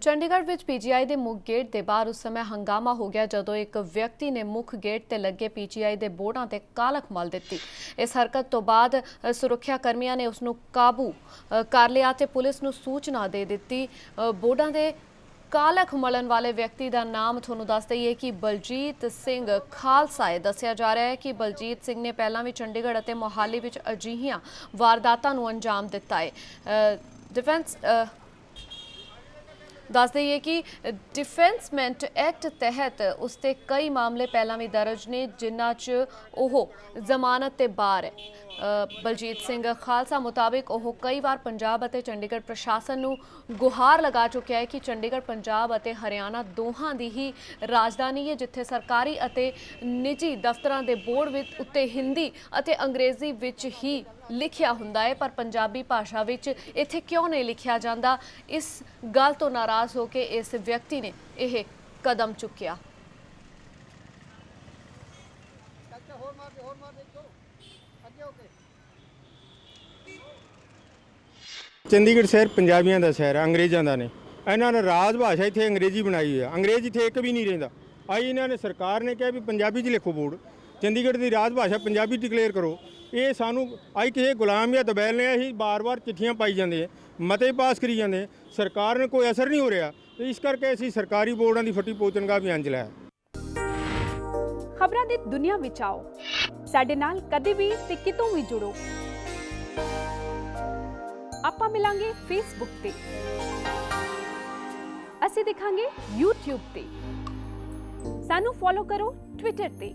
ਚੰਡੀਗੜ੍ਹ ਵਿੱਚ ਪੀਜੀਆਈ ਦੇ ਮੁੱਖ ਗੇਟ ਦੇ ਬਾਹਰ ਉਸ ਸਮੇਂ ਹੰਗਾਮਾ ਹੋ ਗਿਆ ਜਦੋਂ ਇੱਕ ਵਿਅਕਤੀ ਨੇ ਮੁੱਖ ਗੇਟ ਤੇ ਲੱਗੇ ਪੀਜੀਆਈ ਦੇ ਬੋਰਡਾਂ ਤੇ ਕਾਲਖ ਮਲ ਦਿੱਤੀ। ਇਸ ਹਰਕਤ ਤੋਂ ਬਾਅਦ ਸੁਰੱਖਿਆ ਕਰਮੀਆਂ ਨੇ ਉਸ ਨੂੰ ਕਾਬੂ ਕਰ ਲਿਆ ਤੇ ਪੁਲਿਸ ਨੂੰ ਸੂਚਨਾ ਦੇ ਦਿੱਤੀ। ਬੋਰਡਾਂ ਦੇ ਕਾਲਖ ਮਲਣ ਵਾਲੇ ਵਿਅਕਤੀ ਦਾ ਨਾਮ ਤੁਹਾਨੂੰ ਦੱਸ ਦਈਏ ਕਿ ਬਲਜੀਤ ਸਿੰਘ ਖਾਲਸਾ ਹੈ। ਦੱਸਿਆ ਜਾ ਰਿਹਾ ਹੈ ਕਿ ਬਲਜੀਤ ਸਿੰਘ ਨੇ ਪਹਿਲਾਂ ਵੀ ਚੰਡੀਗੜ੍ਹ ਅਤੇ ਮੋਹਾਲੀ ਵਿੱਚ ਅਜਿਹੀਆਂ ਵਾਰਦਾਤਾਂ ਨੂੰ ਅੰਜਾਮ ਦਿੱਤਾ ਹੈ। ਡਿਫੈਂਸ ਦੱਸ ਦਈਏ ਕਿ ਡਿਫੈਂਸਮੈਂਟ ਐਕਟ ਤਹਿਤ ਉਸ ਤੇ ਕਈ ਮਾਮਲੇ ਪਹਿਲਾਂ ਵੀ ਦਰਜ ਨੇ, ਜਿਨ੍ਹਾਂ 'ਚ ਉਹ ਜ਼ਮਾਨਤ ਤੇ ਬਾਹਰ ਹੈ। ਬਲਜੀਤ ਸਿੰਘ ਖਾਲਸਾ ਮੁਤਾਬਿਕ ਉਹ ਕਈ ਵਾਰ ਪੰਜਾਬ ਅਤੇ ਚੰਡੀਗੜ੍ਹ ਪ੍ਰਸ਼ਾਸਨ ਨੂੰ ਗੁਹਾਰ ਲਗਾ ਚੁੱਕਿਆ ਹੈ ਕਿ ਚੰਡੀਗੜ੍ਹ, ਪੰਜਾਬ ਅਤੇ ਹਰਿਆਣਾ ਦੋਹਾਂ ਦੀ ਹੀ ਰਾਜਧਾਨੀ ਹੈ, ਜਿੱਥੇ ਸਰਕਾਰੀ ਅਤੇ ਨਿੱਜੀ ਦਫ਼ਤਰਾਂ ਦੇ ਬੋਰਡ ਵਿੱਚ ਉੱਤੇ ਹਿੰਦੀ ਅਤੇ ਅੰਗਰੇਜ਼ੀ ਵਿੱਚ ਹੀ ਲਿਖਿਆ ਹੁੰਦਾ ਹੈ ਪਰ ਪੰਜਾਬੀ ਭਾਸ਼ਾ ਵਿੱਚ ਇੱਥੇ ਕਿਉਂ ਨਹੀਂ ਲਿਖਿਆ ਜਾਂਦਾ? ਇਸ ਗੱਲ ਤੋਂ ਨਾਰਾਜ਼ ਹੋ ਕੇ ਇਸ ਵਿਅਕਤੀ ਨੇ ਇਹ ਕਦਮ ਚੁੱਕਿਆ। ਚਾਚਾ ਹੋਰ ਮਾਰ ਦੇ ਹੋਰ ਮਾਰ ਦੇ ਇੱਕੋ ਅੱਗੇ ਹੋ ਕੇ। ਚੰਡੀਗੜ੍ਹ ਸ਼ਹਿਰ ਪੰਜਾਬੀਆਂ ਦਾ ਸ਼ਹਿਰ ਹੈ ਅੰਗਰੇਜ਼ਾਂ ਦਾ ਨੇ। ਇਹਨਾਂ ਨੇ ਰਾਜ ਭਾਸ਼ਾ ਇੱਥੇ ਅੰਗਰੇਜ਼ੀ ਬਣਾਈ ਹੋਈ ਹੈ ਅੰਗਰੇਜ਼ ਇੱਥੇ ਇੱਕ ਵੀ ਨਹੀਂ ਰਹਿੰਦਾ। ਆਈ ਇਹਨਾਂ ਨੇ ਸਰਕਾਰ ਨੇ ਕਿਹਾ ਵੀ ਪੰਜਾਬੀ 'ਚ ਲਿਖੋ ਬੋਰਡ। ਚੰਡੀਗੜ੍ਹ ਦੀ ਰਾਜ ਭਾਸ਼ਾ ਪੰਜਾਬੀ ਡਿਕਲੇਅਰ ਕਰੋ। ਇਹ ਸਾਨੂੰ ਆਈ ਕਿਸੇ ਗੁਲਾਮ ਜਾਂ ਦਬੈਲ ਨੇ ਅਸੀਂ ਬਾਰ-ਬਾਰ ਚਿੱਠੀਆਂ ਪਾਈ ਜਾਂਦੇ ਆ, ਮਤੇ ਪਾਸ ਕਰੀ ਜਾਂਦੇ ਸਰਕਾਰ ਨੇ ਕੋਈ ਅਸਰ ਨਹੀਂ ਹੋ ਰਿਹਾ। ਇਸ ਕਰਕੇ ਅਸੀਂ ਸਰਕਾਰੀ ਬੋਰਡਾਂ ਦੀ ਫੱਟੀ ਪੋਚਣ ਵੀ ਅੰਜ ਲਿਆ ਖਬਰਾਂ ਦੀ ਦੁਨੀਆ ਵਿੱਚ ਆਓ। ਸਾਡੇ ਨਾਲ ਕਦੇ ਵੀ ਤੇ ਕਿਤੋਂ ਵੀ ਜੁੜੋ। ਆਪਾਂ ਮਿਲਾਂਗੇ ਫੇਸਬੁੱਕ ਤੇ। ਅਸੀਂ ਦਿਖਾਂਗੇ YouTube ਤੇ। ਸਾਨੂੰ ਫੋਲੋ ਕਰੋ Twitter ਤੇ।